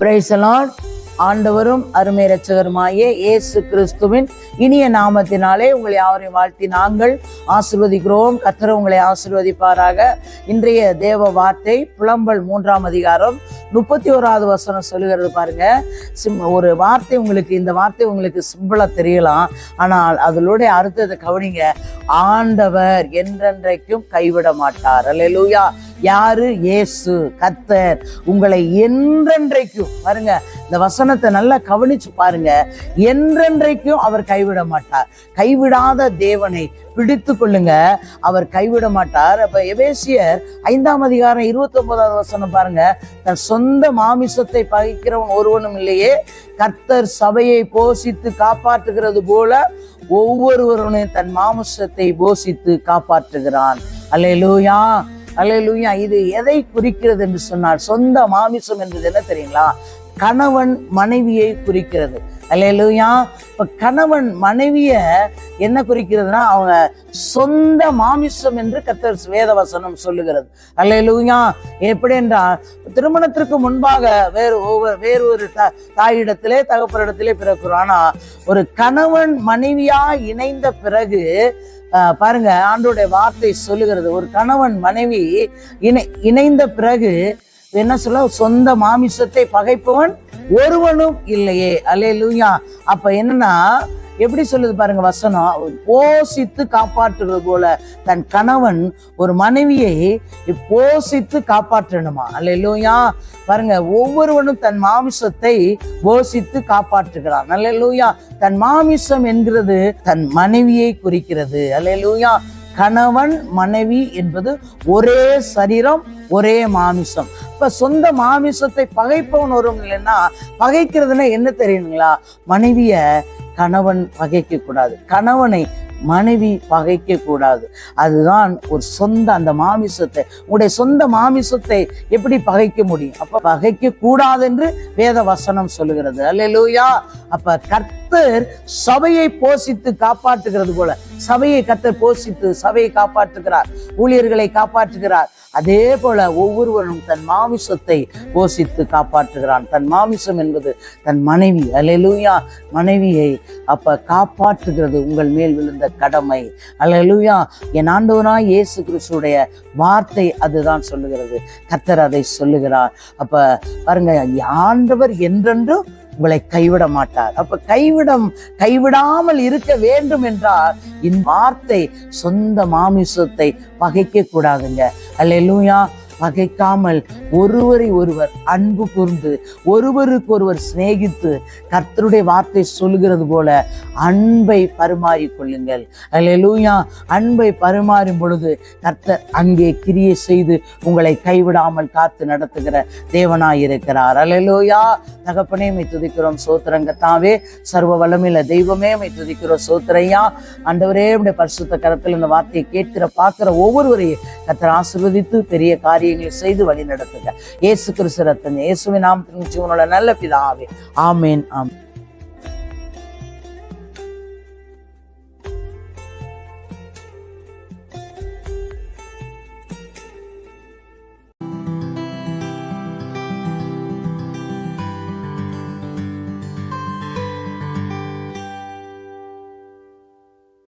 பிரைசலான் ஆண்டவரும் அருமை ரட்சகருமாய இயேசு கிறிஸ்துவின் இனிய நாமத்தினாலே உங்களை யாவரையும் வாழ்த்தி நாங்கள் ஆசிர்வதிக்கிறோம். கத்தர் உங்களை ஆசிர்வதிப்பாராக. இன்றைய தேவ வார்த்தை புலம்பல் மூன்றாம் அதிகாரம் முப்பத்தி ஓராவது வசனம் சொல்லுகிறது பாருங்க. சிம் ஒரு வார்த்தை உங்களுக்கு இந்த வார்த்தை உங்களுக்கு சிம்பிளாக தெரியலாம். ஆனால் அதனுடைய அர்த்தத்தை கவனிங்க. ஆண்டவர் என்றென்றைக்கும் கைவிட மாட்டார் அல்லேலூயா யாரு? ஏசு கத்தர் உங்களை என்றென்றைக்கும் பாருங்க இந்த வசனத்தை நல்லா கவனிச்சு பாருங்க. என்றென்றைக்கும் அவர் கைவிட மாட்டார். கைவிடாத தேவனை பிடித்து கொள்ளுங்க. அவர் கைவிட மாட்டார். அப்ப எபேசியர் ஐந்தாம் அதிகாரம் இருபத்தி ஒன்பதாவது வசனம் பாருங்க. தன் சொந்த மாமிசத்தை பகிக்கிறவன் ஒருவனும் இல்லையே. கர்த்தர் சபையை போஷித்து காப்பாற்றுகிறது போல ஒவ்வொருவருனையும் தன் மாமிசத்தை போஷித்து காப்பாற்றுகிறான். அல்லேலூயா. அல்லேலூயா இது எதை குறிக்கிறது என்று சொன்னால் சொந்த மாமிசம் என்பது என்ன தெரியுங்களா? கணவன் மனைவியை குறிக்கிறது. அல்லேலூயா இப்ப கணவன் மனைவிய என்ன குறிக்கிறதுனா அவங்க சொந்த மாமிசம் என்று கத்தர் வேதவசனம் சொல்லுகிறது. அல்லேலூயா எப்படி என்றால் திருமணத்திற்கு முன்பாக வேறு ஒவ்வொரு வேறு ஒரு த தாயிடத்திலே தகப்பரிடத்திலே பிறக்கிறோம் ஆனா ஒரு கணவன் மனைவியா இணைந்த பிறகு பாருங்க ஆண்டோடைய வார்த்தை சொல்லுகிறது. ஒரு கணவன் மனைவி இணை இணைந்த பிறகு என்ன சொல்ல சொந்த மாமிசத்தை பகைப்பவன் ஒருவனும் இல்லையே. அல்லேலூயா. அப்ப என்னன்னா எப்படி சொல்லுது பாருங்க வசனம்? போஷித்து காப்பாற்றுறது போல தன் கணவன் ஒரு மனைவியை போஷித்து காப்பாற்றணுமா? அல்லேலூயா. பாருங்க ஒவ்வொருவனும் தன் மாமிசத்தை போஷித்து காப்பாற்றுகிறான். அல்லேலூயா. தன் மாமிசம் என்கிறது தன் மனைவியை குறிக்கிறது. அல்ல லூயா கணவன் மனைவி என்பது ஒரே சரீரம் ஒரே மாமிசம். இப்ப சொந்த மாமிசத்தை பகைப்பவன் வரும் இல்லைன்னா பகைக்கிறதுனா என்ன தெரியுங்களா? மனைவிய கணவன் பகைக்க கூடாது கணவனை மனைவி பகைக்க கூடாது அதுதான் ஒரு சொந்த அந்த மாமிசத்தை உங்களுடைய சொந்த மாமிசத்தை எப்படி பகைக்க முடியும்? அப்ப பகைக்க கூடாது என்று வேத வசனம் சொல்லுகிறது. அல்ல லூயா அப்ப கத்தர் சபையை போஷித்து காப்பாற்றுகிறது போல. சபையை கத்தர் போஷித்து சபையை காப்பாற்றுகிறார். ஊழியர்களை காப்பாற்றுகிறார். அதே போல ஒவ்வொருவரும் தன் மாமிசத்தை போஷித்து காப்பாற்றுகிறான். தன் மாமிசம் என்பது தன் மனைவி. அலையலூயா மனைவியை அப்ப காப்பாற்றுகிறது. உங்கள் மேல் விழுந்த கடமை. அலையலூயா என் ஆண்டவனாய் இயேசு கிறிஸ்துடைய வார்த்தை அதுதான் சொல்லுகிறது. கத்தர் அதை சொல்லுகிறார். அப்ப பாருங்க ஆண்டவர் என்றென்றும் உங்களை கைவிட மாட்டார். அப்ப கைவிடம் கைவிடாமல் இருக்க வேண்டும் என்றால் இந்த வார்த்தை சொந்த மாமிசத்தை பகைக்க கூடாதுங்க அல்ல பகைக்காமல் ஒருவரை ஒருவர் அன்பு கூர்ந்து ஒருவருக்கு ஒருவர் சிநேகித்து கர்த்தருடைய வார்த்தை சொல்லுகிறது போல அன்பை பரிமாறிக் கொள்ளுங்கள். அன்பை பரிமாறும் பொழுது கர்த்தர் அங்கே கிரியை செய்து உங்களை கைவிடாமல் காத்து நடத்துகிற தேவனாய் இருக்கிறார். அல்லேலூயா தகப்பனே மை துதிக்கிறோம். சோத்திரங்கத்தாவே சர்வ வளமில்ல தெய்வமே மை துதிக்கிறோம். சோத்திரையா அண்டவரே பரிசுத்த கரத்தில் இந்த வார்த்தையை கேட்கிற பார்க்கிற ஒவ்வொருவரையும் கர்த்தர் ஆசிர்வதித்து பெரிய காரியம் காரியங்களை செய்து வழி நடத்துங்க இயேசு கிறிஸ்து ரத்தன் இயேசுவின் நாமத்தின் ஜீவனோட நல்ல பிதாவே. ஆமேன் ஆமேன்.